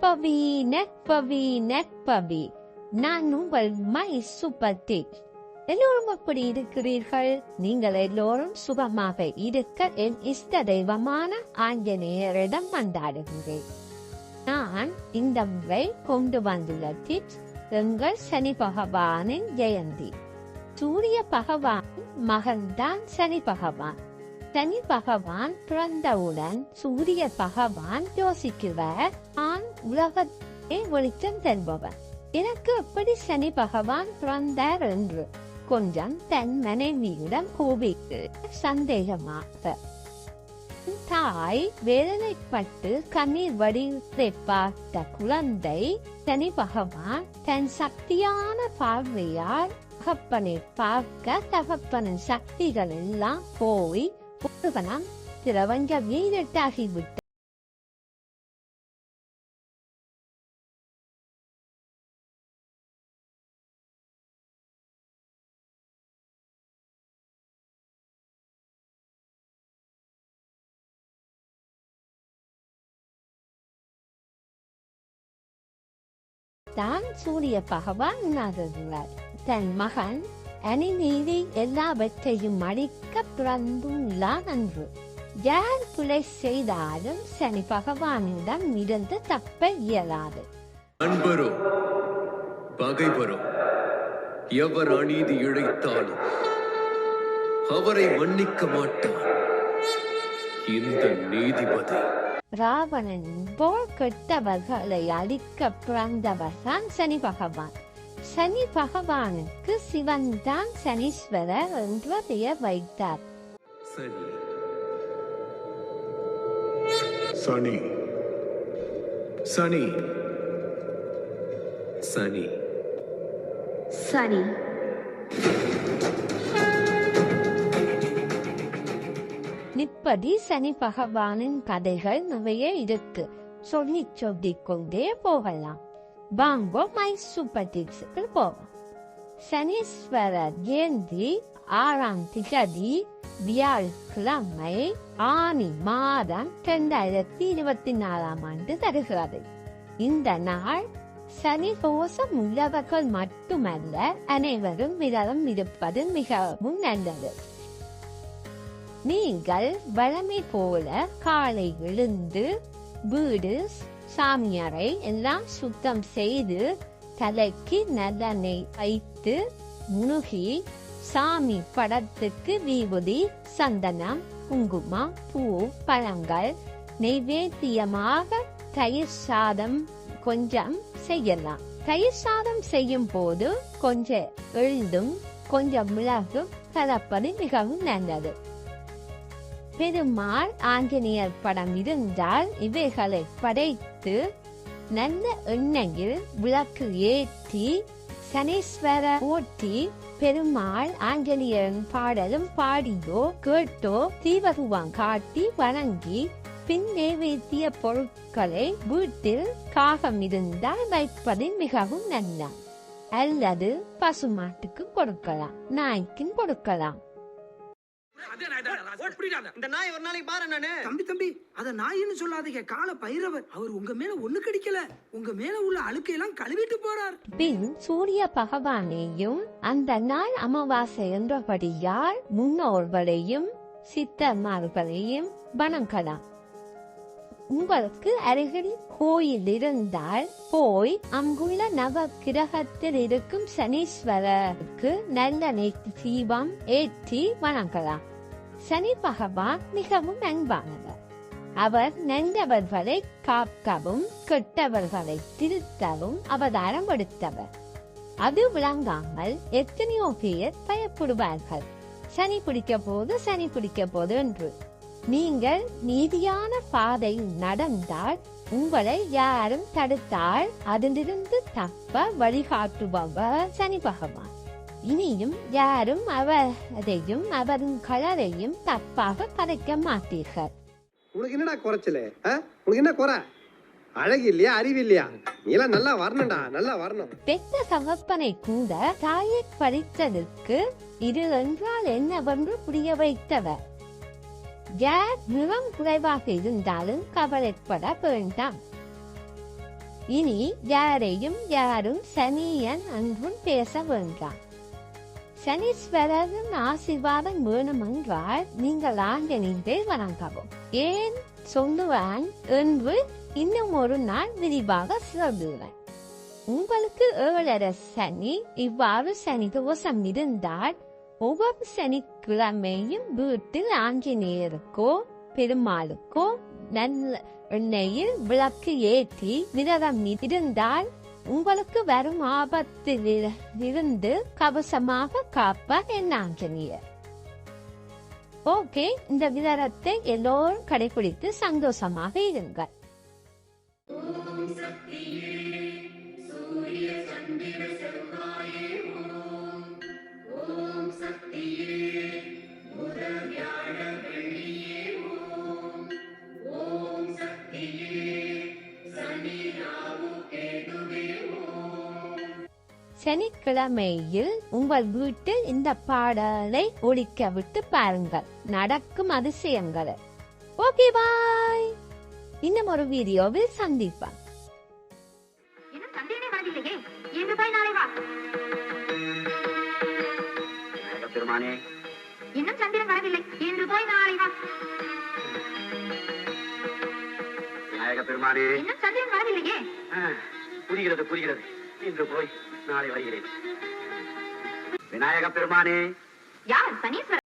நட்பவி நட்பவி நட்பவி நான் உங்கள் my super tick எல்லோரும் அப்படி இருக்கிறீர்கள் நீங்கள் எல்லோரும் சுகமாக இருக்க என் இஷ்ட தெய்வமான ஆஞ்சநேயரிடம் வந்தாடுகிறேன் நான் இந்த முறை கொண்டு வந்துள்ள டிப்ஸ் எங்கள் சனி பகவானின் ஜெயந்தி சூரிய பகவான் மகன்தான் சனி பகவான் சனி பகவான் பிறந்தவுடன் சூரிய பகவான் யோசிக்கிறார் உலகத்தை வெளிச்சம் தருபவர் எனக்கு எப்படி சனி பகவான் பிறந்தார் என்று கொஞ்சம் தன் மனைவியிடம் கோபித்து சந்தேகமாக. தாய் வேதனைப்பட்டு கண்ணீர் வடிவத்தை பார்த்த குழந்தை சனி பகவான் தன் சக்தியான பார்வையால் தகப்பனை பார்க்க தகப்பனின் சக்திகள் எல்லாம் போய் ஒருவனம் திரவஞ்ச வீரட்டாகிவிட்டு தான் சூரிய பகவான் உணர்கிறார். தன் மகன் அணிநீதி எல்லாவற்றையும் அழிக்க பிறந்துள்ளான் அன்று. யார் பிழை செய்தாலும் சனி பகவானிடம் இருந்து தப்ப இயலாது. நண்பரோ பகைவரோ எவர் அநீதி இழைத்தாலும் அவரை மன்னிக்க மாட்டான் இந்த நீதிபதி ராவணன் போல் கெட்டவர்களை அழிக்க பிறந்தவர் சனி பகவான். சனி பகவானுக்கு சிவன் தான் சனீஸ்வரர் என்ற பெயர் வைத்தார். சரி. சனி. சனி. சனி. சனி. இப்படி சனி பகவானின் கதைகள் நிறைய இருக்கு. சொல்லி சொல்லிக் கொண்டே போகலாம். வாங்கோ மை சூப்பர் டிப்ஸுக்கு போவோம். சனீஸ்வரர் ஜெயந்தி ஆறாம் திகதி வியாழக்கிழமை ஆனி மாதம் இரண்டாயிரத்தி இருபத்தி நாலாம் ஆண்டு தருகிறது. இந்த நாள் சனி தோஷம் உள்ளவர்கள் மட்டுமல்ல அனைவரும் விரதம் இருப்பது மிகவும் நல்லது. நீங்கள் வழமை போல காலை எழுந்து வீடு சாமியாரை எல்லாம் சுத்தம் செய்து தலைக்கு நல்லெண்ணெய் வைத்து முழுகி சாமி படத்துக்கு விபூதி சந்தனம் குங்குமம் பூ பழங்கள் நைவேத்தியமாக தயிர் சாதம் கொஞ்சம் செய்யலாம். தயிர் சாதம் செய்யும் போது கொஞ்சம் எழுந்தும் கொஞ்சம் மிளகும் கலப்பது மிகவும் நல்லது. பெருமாள் ஆஞ்சநேயர் படம் இருந்தால் இவைகளை படைத்து நல்ல எண்ணெயில் விளக்கு ஏற்றி சனீஸ்வர ஓட்டி பெருமாள் ஆஞ்சநேயரின் பாடலும் பாடியோ கேட்டோ தீபகுவம் காட்டி வணங்கி பின் நைவேத்திய பொருட்களை வீட்டில் காகம் இருந்தால் வைப்பது மிகவும் நல்ல. அல்லது பசுமாட்டுக்கு கொடுக்கலாம் நாய்க்கும் கொடுக்கலாம். இந்த நாய் ஒரு நாளைக்கு பாரு நானு. தம்பி தம்பி அத நாயின்னு சொல்லாதீங்க. கால பைரவர் அவர் உங்க மேல ஒண்ணு கடிக்கல. உங்க மேல உள்ள அழுக்கையெல்லாம் கழுவிட்டு போறார். பின் சூரிய பகவானையும் அந்த நாள் அமாவாசை என்றபடியால் முன்னோர்களையும் சித்தர்மார்களையும் வணங்கலாம். உங்களுக்கு அருகில் கோயில் இருந்தால் போய் அங்குள்ள நவ கிரகத்தில் இருக்கும் சனீஸ்வரருக்கு நல்லெண்ணெய் தீபம் ஏற்றி வணங்கலாம். சனி பகவான் மிகவும் அன்பானவர். அவர் நல்லவர்களை காக்கவும் கெட்டவர்களை திருத்தவும் அவதாரம் எடுத்தவர். அது விளங்காமல் எத்தனையோ பேர் பயப்படுவார்கள். சனி பிடிக்க போது சனி பிடிக்க போது என்று. நீங்கள் நீதியான பாதையில் நடந்தால் உங்களை யாரும் தடுத்தால் அதிலிருந்து தப்ப வழிகாட்டுபவர் சனி பகவான். இனியும் யாரும் அவரையும் அவரின் கலரையும் தப்பாக கதைக்க மாட்டீர்கள். உனக்கு என்னடா குறைச்சல உனக்கு என்ன குறை? அழகு இல்லையா அறிவு இல்லையா? நீ எல்லாம் நல்லா வரணும்டா நல்லா வரணும். பெத்த தகப்பனை கூட தாயை படித்ததற்கு இது என்றால் என்னவென்று புரிய வைத்தவர்? யார் நிறம் குறைவாக இருந்தாலும் கவலைப்பட வேண்டாம். இனி யாரையும் யாரும் சனியன் அன்றும் பேச வேண்டாம். சனீஸ்வரரின் ஆசீர்வாதம் வேணுமென்றால் நீங்கள் ஆஞ்சநேயரை வணங்கவும். ஏன்? சொல்லுவான் என்று இன்னும் ஒரு நாள் விரிவாக சொல்லுவேன் உங்களுக்கு ஏழரை சனி இவ்வாறு சனி தோஷம் இருந்தால் ஒவ்வொரு சனிக்கிழமையும் வீட்டில் ஆஞ்சநேயருக்கோ பெருமாளுக்கோ நல்ல எண்ணெயில் விளக்கு ஏற்றி விரதம் இருந்தால் உங்களுக்கு வரும் ஆபத்தில் இருந்து கவசமாக காப்பார் என் ஆஞ்சநேயர். ஓகே இந்த விரதத்தை எல்லோரும் கடைபிடித்து சந்தோஷமாக இருங்கள். சனிக்கிழமையில் உங்கள் வீட்டில் இந்த பாடலை ஒழிக்க விட்டு பாருங்கள். நடக்கும் அதிசயங்களை. Okay bye. இன்னும் ஒரு வீடியோவில் சந்திப்பேன் பெருமானே இன்னும் சந்திரன் வரவில்லை. இன்று போய் நாளை வா. விநாயக பெருமானே. இன்னும் சந்திரன் வரவில்லையே. புரிகிறது புரிகிறது. இன்று போய் நாளை வருகிறேன். விநாயக பெருமானே. யார் சனீஸ்வரன்